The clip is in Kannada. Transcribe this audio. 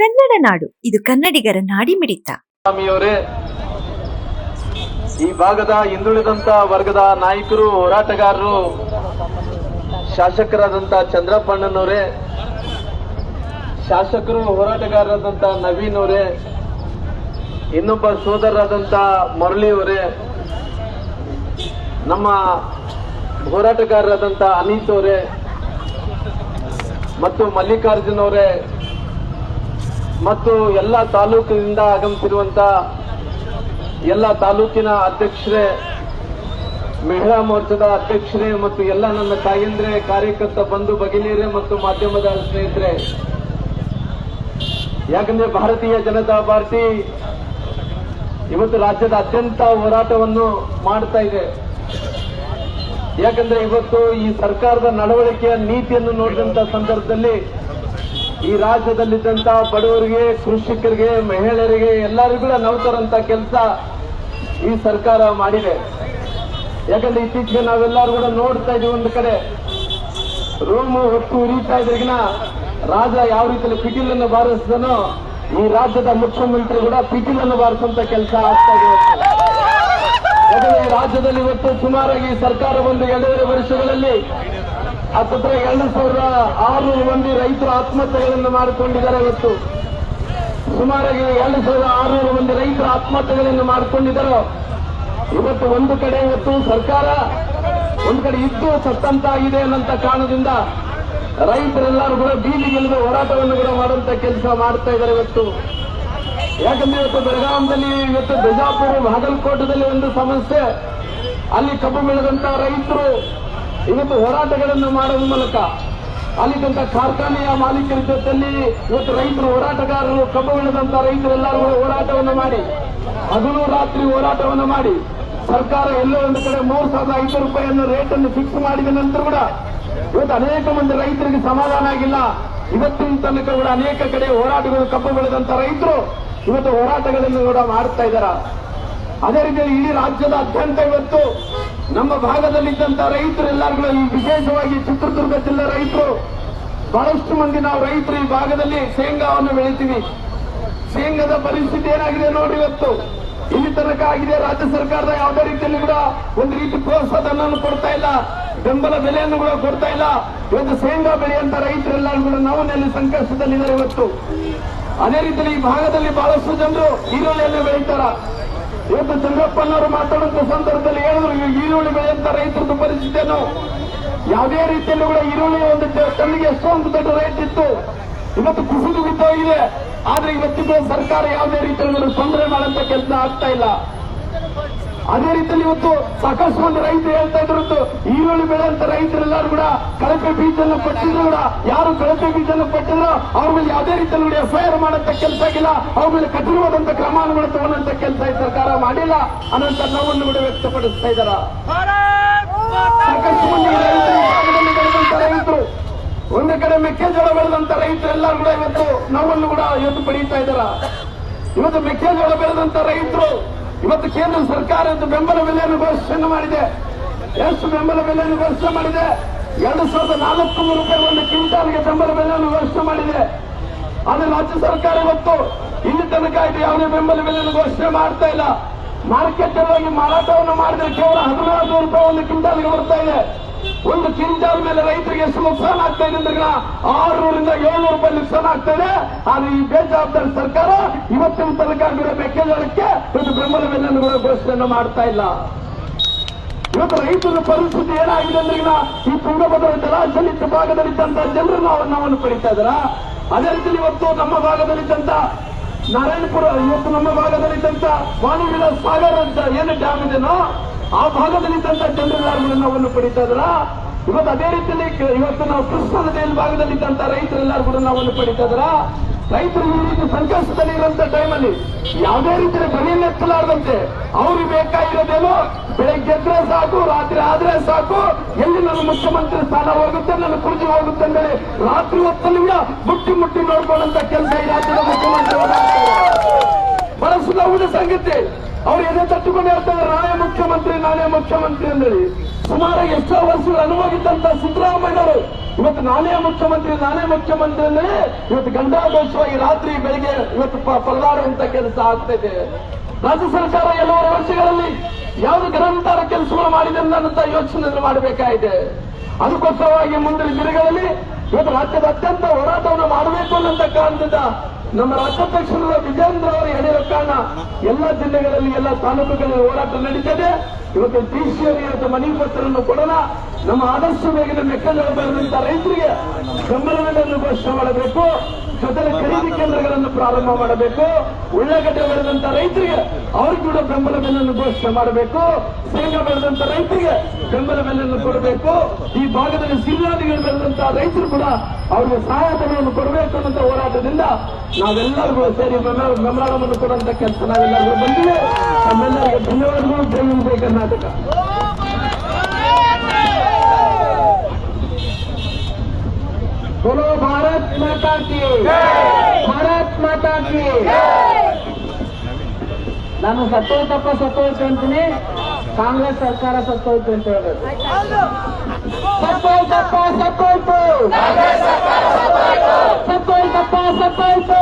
ಕನ್ನಡ ನಾಡು. ಇದು ಕನ್ನಡಿಗರ ನಾಡಿಮಿಡಿತ. ಸ್ವಾಮಿಯವರೇ, ಈ ಭಾಗದ ಹಿಂದುಳಿದಂತ ವರ್ಗದ ನಾಯಕರು, ಹೋರಾಟಗಾರರು, ಶಾಸಕರಾದಂತ ಚಂದ್ರಪ್ಪಣ್ಣನವರೇ, ಶಾಸಕರು, ಹೋರಾಟಗಾರರಾದಂತ ನವೀನ್ ಅವರೇ ಇನ್ನೊಬ್ಬ ಸೋದರರಾದಂತ ಮುರಳಿ ಅವರೇ ನಮ್ಮ ಹೋರಾಟಗಾರರಾದಂತ ಅನೀತ್ ಅವರೇ ಮತ್ತು ಮಲ್ಲಿಕಾರ್ಜುನ್ ಅವರೇ ಮತ್ತು ಎಲ್ಲ ತಾಲೂಕಿನಿಂದ ಆಗಮಿಸಿರುವಂತ ಎಲ್ಲ ತಾಲೂಕಿನ ಅಧ್ಯಕ್ಷರೇ, ಮಹಿಳಾ ಮೋರ್ಚಾದ ಅಧ್ಯಕ್ಷರೇ ಮತ್ತು ಎಲ್ಲ ನನ್ನ ತಾಯಂದ್ರೆ, ಕಾರ್ಯಕರ್ತ ಬಂಧು ಭಗಿನಿಯರೇ ಮತ್ತು ಮಾಧ್ಯಮದ ಸ್ನೇಹಿತರೆ, ಯಾಕಂದ್ರೆ ಭಾರತೀಯ ಜನತಾ ಪಾರ್ಟಿ ಇವತ್ತು ರಾಜ್ಯದ ಅತ್ಯಂತ ಹೋರಾಟವನ್ನು ಮಾಡ್ತಾ ಇದೆ. ಯಾಕಂದ್ರೆ ಇವತ್ತು ಈ ಸರ್ಕಾರದ ನಡವಳಿಕೆಯ ನೀತಿಯನ್ನು ನೋಡಿದಂತ ಸಂದರ್ಭದಲ್ಲಿ ಈ ರಾಜ್ಯದಲ್ಲಿದ್ದಂಥ ಬಡವರಿಗೆ, ಕೃಷಿಕರಿಗೆ, ಮಹಿಳೆಯರಿಗೆ ಎಲ್ಲರಿಗೂ ನೌಕರಂತ ಕೆಲಸ ಈ ಸರ್ಕಾರ ಮಾಡಿದೆ. ಯಾಕಂದ್ರೆ ಇತ್ತೀಚೆಗೆ ನಾವೆಲ್ಲರೂ ಕೂಡ ನೋಡ್ತಾ ಇದ್ದೀವಿ ಒಂದು ಕಡೆ. ರೂಮು ಹೊತ್ತು ಉರಿತಾ ಇದ್ರಿಗಿನ ರಾಜ ಯಾವ ರೀತಿಯಲ್ಲಿ ಪಿಟೀಲನ್ನು ಬಾರಿಸಿದನೋ, ಈ ರಾಜ್ಯದ ಮುಖ್ಯಮಂತ್ರಿ ಕೂಡ ಪಿಟೀಲನ್ನು ಬಾರಿಸುವಂತ ಕೆಲಸ ಆಗ್ತಾ ಇದೆ. ಈ ರಾಜ್ಯದಲ್ಲಿ ಇವತ್ತು ಸುಮಾರಾಗಿ ಸರ್ಕಾರ ಒಂದು ಎರಡೂವರೆ ವರ್ಷಗಳಲ್ಲಿ ಹತ್ತಿರ ಎರಡು ಸಾವಿರದ ಆರುನೂರು ಮಂದಿ ರೈತರು ಆತ್ಮಹತ್ಯೆಗಳನ್ನು ಮಾಡಿಕೊಂಡಿದ್ದಾರೆ ಇವತ್ತು. ಸುಮಾರಾಗಿ ಎರಡು ಸಾವಿರದ ಆರುನೂರು ಮಂದಿ ರೈತರು ಆತ್ಮಹತ್ಯೆಗಳನ್ನು ಮಾಡಿಕೊಂಡಿದ್ದರು. ಇವತ್ತು ಒಂದು ಕಡೆ ಇವತ್ತು ಸರ್ಕಾರ ಒಂದು ಕಡೆ ಇದ್ದು ಸತ್ತಂತಾಗಿದೆ ಅನ್ನಂತ ಕಾರಣದಿಂದ ರೈತರೆಲ್ಲರೂ ಕೂಡ ಬೀದಿಗಿಳಿದು ಹೋರಾಟವನ್ನು ಕೂಡ ಮಾಡುವಂತ ಕೆಲಸ ಮಾಡ್ತಾ ಇದ್ದಾರೆ ಇವತ್ತು. ಯಾಕಂದ್ರೆ ಇವತ್ತು ಬೆಳಗಾಂದಲ್ಲಿ ಇವತ್ತು ಬಿಜಾಪುರ, ಬಾಗಲಕೋಟದಲ್ಲಿ ಒಂದು ಸಮಸ್ಯೆ. ಅಲ್ಲಿ ಕಬ್ಬು ಬೆಳೆದಂತ ರೈತರು ಇವತ್ತು ಹೋರಾಟಗಳನ್ನು ಮಾಡುವ ಮೂಲಕ ಅಲ್ಲಿದ್ದಂತ ಕಾರ್ಖಾನೆಯ ಮಾಲೀಕರ ಜೊತೆಯಲ್ಲಿ ಇವತ್ತು ರೈತರು ಹೋರಾಟಗಾರರು, ಕಬ್ಬು ಬೆಳೆದಂತ ರೈತರೆಲ್ಲರೂ ಹೋರಾಟವನ್ನು ಮಾಡಿ, ಹಗಲು ರಾತ್ರಿ ಹೋರಾಟವನ್ನು ಮಾಡಿ, ಸರ್ಕಾರ ಎಲ್ಲೋ ಒಂದು ಕಡೆ ಮೂರು ಸಾವಿರದ ಐದು ರೂಪಾಯಿಯನ್ನು ರೇಟ್ ಅನ್ನು ಫಿಕ್ಸ್ ಮಾಡಿದ ನಂತರ ಕೂಡ ಇವತ್ತು ಅನೇಕ ಮಂದಿ ರೈತರಿಗೆ ಸಮಾಧಾನ ಆಗಿಲ್ಲ. ಇವತ್ತಿನ ತನಕ ಕೂಡ ಅನೇಕ ಕಡೆ ಹೋರಾಟಗಳು, ಕಬ್ಬು ಬೆಳೆದಂತ ರೈತರು ಇವತ್ತು ಹೋರಾಟಗಳನ್ನು ಕೂಡ ಮಾಡ್ತಾ ಇದ್ದಾರ. ಅದೇ ರೀತಿಯಲ್ಲಿ ಇಡೀ ರಾಜ್ಯದಾದ್ಯಂತ ಇವತ್ತು ನಮ್ಮ ಭಾಗದಲ್ಲಿದ್ದಂತ ರೈತರೆಲ್ಲರೂ ಈ ವಿಶೇಷವಾಗಿ ಚಿತ್ರದುರ್ಗ ಜಿಲ್ಲೆ ರೈತರು, ಬಹಳಷ್ಟು ಮಂದಿ ನಾವು ರೈತರು ಈ ಭಾಗದಲ್ಲಿ ಶೇಂಗಾವನ್ನು ಬೆಳಿತೀವಿ. ಶೇಂಗಾದ ಪರಿಸ್ಥಿತಿ ಏನಾಗಿದೆ ನೋಡಿ ಇವತ್ತು. ಇಲ್ಲಿ ತನಕ ಆಗಿದೆ, ರಾಜ್ಯ ಸರ್ಕಾರದ ಯಾವುದೇ ರೀತಿಯಲ್ಲಿ ಕೂಡ ಒಂದು ರೀತಿ ಪ್ರೋತ್ಸಾಹಧನವನ್ನು ಕೊಡ್ತಾ ಇಲ್ಲ, ಬೆಂಬಲ ಬೆಲೆಯನ್ನು ಕೂಡ ಕೊಡ್ತಾ ಇಲ್ಲ. ಇವತ್ತು ಶೇಂಗಾ ಬೆಳೆಯಂತ ರೈತರೆಲ್ಲರೂ ಕೂಡ ನೋವಿನಲ್ಲಿ ಸಂಕಷ್ಟದಲ್ಲಿದ್ದಾರೆ ಇವತ್ತು. ಅದೇ ರೀತಿಯಲ್ಲಿ ಈ ಭಾಗದಲ್ಲಿ ಬಹಳಷ್ಟು ಜನರು ಈರುಳ್ಳಿಯನ್ನು ಬೆಳೀತಾರ. ಇವತ್ತು ಚಂದ್ರಪ್ಪನವರು ಮಾತಾಡುವಂತ ಸಂದರ್ಭದಲ್ಲಿ ಹೇಳಿದ್ರು ಈರುಳ್ಳಿ ಬೆಳೆಯಂತ ರೈತರದ್ದು ಪರಿಸ್ಥಿತಿಯನ್ನು ಯಾವುದೇ ರೀತಿಯಲ್ಲೂ ಕೂಡ ಈರುಳ್ಳಿ ಒಂದು ಟನ್ನಿಗೆ ಎಷ್ಟೊಂದು ದೊಡ್ಡ ರೇಟ್ ಇತ್ತು. ಇವತ್ತು ಕುಸಿದು ಬಿದ್ದೋಗಿದೆ ಆದ್ರೆ ಇವತ್ತಿದ್ದ ಸರ್ಕಾರ ಯಾವುದೇ ರೀತಿಯಲ್ಲಿ ತೊಂದರೆ ಮಾಡುವಂತ ಕೆಲಸ ಆಗ್ತಾ ಇಲ್ಲ. ಅದೇ ರೀತಿಯಲ್ಲಿ ಇವತ್ತು ಸಾಕಷ್ಟು ಮಂದಿ ರೈತರು ಹೇಳ್ತಾ ಇದ್ರು ಈರುಳ್ಳಿ ಬೆಳೆಯಂತ ರೈತರೆಲ್ಲರೂ ಕೂಡ ಕಳಪೆ ಬೀಜನ ಪಟ್ಟಿದ್ರು ಕೂಡ. ಯಾರು ಕಳಪೆ ಬೀಜನ ಕೊಟ್ಟಿದ್ರು ಅವ್ರ ಮೇಲೆ ಯಾವುದೇ ರೀತಿಯಲ್ಲಿ ಕೂಡ ಎಫ್ಐಆರ್ ಮಾಡಂತ ಕೆಲಸ ಆಗಿಲ್ಲ. ಅವ್ರ ಮೇಲೆ ಕಠಿಣವಾದಂತ ಕ್ರಮಾನುಗಳು ತಗೊಳ್ಳಂತ ಕೆಲಸ ಈ ಸರ್ಕಾರ ಮಾಡಿಲ್ಲ. ಅನ್ನಂತ ನೋವನ್ನು ಕೂಡ ವ್ಯಕ್ತಪಡಿಸ್ತಾ ಇದ್ದಾರ? ಸಾಕಷ್ಟು ಮಂದಿ ರೈತರು ಬೆಳೆದಂತ ರೈತರು. ಒಂದು ಕಡೆ ಮೆಕ್ಕೆಜೋಳ ಬೆಳೆದಂತ ರೈತರೆಲ್ಲರೂ ಕೂಡ ಇವತ್ತು ನೋವನ್ನು ಕೂಡ ಇವತ್ತು ಪಡೀತಾ ಇದ್ದಾರ? ಇವತ್ತು ಮೆಕ್ಕೆಜೋಳ ಬೆಳೆದಂತ ರೈತರು ಇವತ್ತು ಕೇಂದ್ರ ಸರ್ಕಾರ ಇವತ್ತು ಬೆಂಬಲ ಬೆಲೆಯನ್ನು ಘೋಷಣೆ ಮಾಡಿದೆ. ಎಷ್ಟು ಬೆಂಬಲ ಬೆಲೆಯನ್ನು ಘೋಷಣೆ ಮಾಡಿದೆ? ಎರಡು ಸಾವಿರದ ನಾಲ್ಕು ನೂರು ರೂಪಾಯಿ ಒಂದು ಕ್ವಿಂಟಾಲ್ಗೆ ಬೆಂಬಲ ಬೆಲೆಯನ್ನು ಘೋಷಣೆ ಮಾಡಿದೆ. ಆದರೆ ರಾಜ್ಯ ಸರ್ಕಾರ ಇವತ್ತು ಇಲ್ಲಿ ತನಕ ಇದು ಯಾವುದೇ ಬೆಂಬಲ ಬೆಲೆಯನ್ನು ಘೋಷಣೆ ಮಾಡ್ತಾ ಇಲ್ಲ. ಮಾರ್ಕೆಟ್ ಹೋಗಿ ಮಾರಾಟವನ್ನು ಮಾಡಿದ್ರೆ ಕೇವಲ ಹದಿನಾರು ನೂರು ರೂಪಾಯಿ ಒಂದು ಕ್ವಿಂಟಾಲ್ಗೆ ಬರ್ತಾ ಇದೆ. ಒಂದು ಕಿಂಜಾಲ್ ಮೇಲೆ ರೈತರಿಗೆ ಎಷ್ಟು ನುಕ್ಸಾನ ಆಗ್ತಾ ಇದೆ ಅಂದ್ರೆ ಆರ್ನೂರಿಂದ ಏಳ್ನೂರು ರೂಪಾಯಿ ನುಕ್ಸಾನ ಆಗ್ತಾ ಇದೆ. ಆದ್ರೆ ಈ ಬೇಜವಾಬ್ದಾರಿ ಸರ್ಕಾರ ಇವತ್ತಿನ ತನಕ ಆಗಿರೋ ಮೆಕ್ಕೆಜೋಳಕ್ಕೆ ಒಂದು ಬೆಂಬಲ ಬೆಲೆಯನ್ನು ಕೂಡ ಘೋಷಣೆಯನ್ನು ಮಾಡ್ತಾ ಇಲ್ಲ. ಇವತ್ತು ರೈತರ ಪರಿಸ್ಥಿತಿ ಏನಾಗಿದೆ ಅಂದ್ರೆ ಈ ತುಂಗಭದ್ರ ಜಲಾಶಯ ಭಾಗದಲ್ಲಿದ್ದಂತ ಜನರು ನಾವು ನಾವನ್ನು ಪಡಿತಾ ಇದ್ದಾರ? ಅದೇ ರೀತಿ ಇವತ್ತು ನಮ್ಮ ಭಾಗದಲ್ಲಿದ್ದಂತ ನಾರಾಯಣಪುರ, ಇವತ್ತು ನಮ್ಮ ಭಾಗದಲ್ಲಿದ್ದಂತ ವಾಣಿವಿಲ ಸಾಗರ ಅಂತ ಏನು ಡ್ಯಾಮ್ ಇದೆನೋ? ಆ ಭಾಗದಲ್ಲಿದ್ದಂತ ಜನರೆಲ್ಲರೂ ನಾವನ್ನು ಪಡಿತಾ ಇದ್ದಾರ ಇವತ್ತು ಅದೇ ರೀತಿಯಲ್ಲಿ ಇವತ್ತು ನಾವು ಕೃಷ್ಣ ನದಿಯಲ್ಲಿ ಭಾಗದಲ್ಲಿದ್ದಂತ ರೈತರೆಲ್ಲರೂ ಕೂಡ ನಾವನ್ನು ಪಡಿತಾ ರೈತರು ಈ ರೀತಿ ಸಂಕಷ್ಟದಲ್ಲಿ ಇರುವಂತ ಟೈಮಲ್ಲಿ ಯಾವುದೇ ರೀತಿಯ ಬರೆಯನ್ನು ಎತ್ತಲಾರದಂತೆ ಅವ್ರಿಗೆ ಬೇಕಾಗಿರೋದೇನೋ ಬೆಳಗ್ಗೆ ಎದ್ರೆ ಸಾಕು, ರಾತ್ರಿ ಆದ್ರೆ ಸಾಕು, ಎಲ್ಲಿ ನನ್ನ ಮುಖ್ಯಮಂತ್ರಿ ಸ್ಥಾನ ಹೋಗುತ್ತೆ, ನನ್ನ ಕುರ್ಜಿ ಹೋಗುತ್ತೆ ಅಂತೇಳಿ ರಾತ್ರಿ ಹೊತ್ತಲ್ಲಿ ಕೂಡ ಮುಟ್ಟಿ ಮುಟ್ಟಿ ನೋಡ್ಕೊಂಡಂತ ಕೆಲಸ ಈ ರಾಜ್ಯದ ಮುಖ್ಯಮಂತ್ರಿ ಬಹಳ ಸಂಗತಿ. ಅವ್ರು ಎದೆ ತಟ್ಟುಕೊಂಡು ಹೇಳ್ತಾರೆ, ನಾನೇ ಮುಖ್ಯಮಂತ್ರಿ ನಾನೇ ಮುಖ್ಯಮಂತ್ರಿ ಅಂದೇಳಿ. ಸುಮಾರು ಎಷ್ಟೋ ವರ್ಷಗಳ ಅನುಭವಿದ್ದಂತ ಸಿದ್ದರಾಮಯ್ಯವರು ಇವತ್ತು ನಾನೇ ಮುಖ್ಯಮಂತ್ರಿ ನಾನೇ ಮುಖ್ಯಮಂತ್ರಿ ಅಂದ್ರೆ ಇವತ್ತು ಗಂಡಾಘೋಷವಾಗಿ ರಾತ್ರಿ ಬೆಳಿಗ್ಗೆ ಇವತ್ತು ಪರದಾಡುವಂತ ಕೆಲಸ ಆಗ್ತಿದೆ ರಾಜ್ಯ ಸರ್ಕಾರ ಎಲ್ಲವರ ವರ್ಷಗಳಲ್ಲಿ ಯಾವುದು ಗ್ರಂಥಾರ ಕೆಲಸಗಳು ಮಾಡಿದೆ ಅಂತ ಯೋಚನೆ ಮಾಡಬೇಕಾಗಿದೆ. ಅದಕ್ಕೋಸ್ಕರವಾಗಿ ಮುಂದಿನ ದಿನಗಳಲ್ಲಿ ಇವತ್ತು ರಾಜ್ಯದ ಅತ್ಯಂತ ಹೋರಾಟವನ್ನು ಮಾಡಬೇಕು ಅನ್ನೋಂತ ಕಾರಣದಿಂದ ನಮ್ಮ ರಾಜ್ಯಾಧ್ಯಕ್ಷರಾದ ವಿಜೇಂದ್ರ ಅವರು ಹೇಳಿರೋ ಕಾರಣ ಎಲ್ಲ ಜಿಲ್ಲೆಗಳಲ್ಲಿ ಎಲ್ಲ ತಾಲೂಕುಗಳಲ್ಲಿ ಹೋರಾಟ ನಡೀತದೆ. ಇವತ್ತು ಡಿಸಿಯವರಿಗೆ ಇವತ್ತು ಮನವಿ ಪತ್ರವನ್ನು ಕೊಡೋಣ. ನಮ್ಮ ಆದರ್ಶ ಬೇಗನೆ ಮೆಕ್ಕಲು ಬೆಳೆದಂತ ರೈತರಿಗೆ ಬೆಂಬಲ ಬೆಲೆಯನ್ನು ಘೋಷಣೆ ಮಾಡಬೇಕು. ಜೊತೆಗೆ ಖರೀದಿ ಕೇಂದ್ರಗಳನ್ನು ಪ್ರಾರಂಭ ಮಾಡಬೇಕು. ಉಳ್ಳಾಗಡ್ಡೆ ಬೆಳೆದಂತ ರೈತರಿಗೆ ಅವ್ರಿಗೆ ಕೂಡ ಬೆಂಬಲ ಬೆಲೆಯನ್ನು ಘೋಷಣೆ ಮಾಡಬೇಕು. ಶೇಂಗಾ ಬೆಳೆದಂತ ರೈತರಿಗೆ ಬೆಂಬಲ ಬೆಲೆಯನ್ನು ಕೊಡಬೇಕು. ಈ ಭಾಗದಲ್ಲಿ ಸಿರಿಧಾನ್ಯಗಳು ಬೆಳೆದಂತ ರೈತರು ಕೂಡ ಅವರಿಗೆ ಸಹಾಯಧನವನ್ನು ಕೊಡಬೇಕು ಅನ್ನೋ ಹೋರಾಟದಿಂದ ನಾವೆಲ್ಲರೂ ಕೂಡ ಸೇರಿ ಬೆಂಬಲವನ್ನು ಕೊಡುವಂತ ಕೆಲಸ ನಾವೆಲ್ಲರೂ ಬಂದಿವೆ. ನಮ್ಮೆಲ್ಲರಿಗೆ ಧನ್ಯವಾದಗಳು. ಜೈ ಹಿಂದ್ ಜೈ ಕರ್ನಾಟಕ. बोलो भारत माता की ಭಾರತ್ ಮಾತಾ ಕಿ ನಾನು ಸತ್ತೋಯ್ತಪ್ಪ ಸತ್ತೋಯ್ತು ಅಂತೀನಿ ಕಾಂಗ್ರೆಸ್ ಸರ್ಕಾರ ಸತ್ತೋಯ್ತು ಅಂತ ಹೇಳ್ಬೇಕು ಸತ್ತೋಯ್ತಪ್ಪ ಸತ್ತೋಯ್ತು ಸತ್ತೋಯ್ತಪ್ಪ ಸತ್ತೋಯ್ತು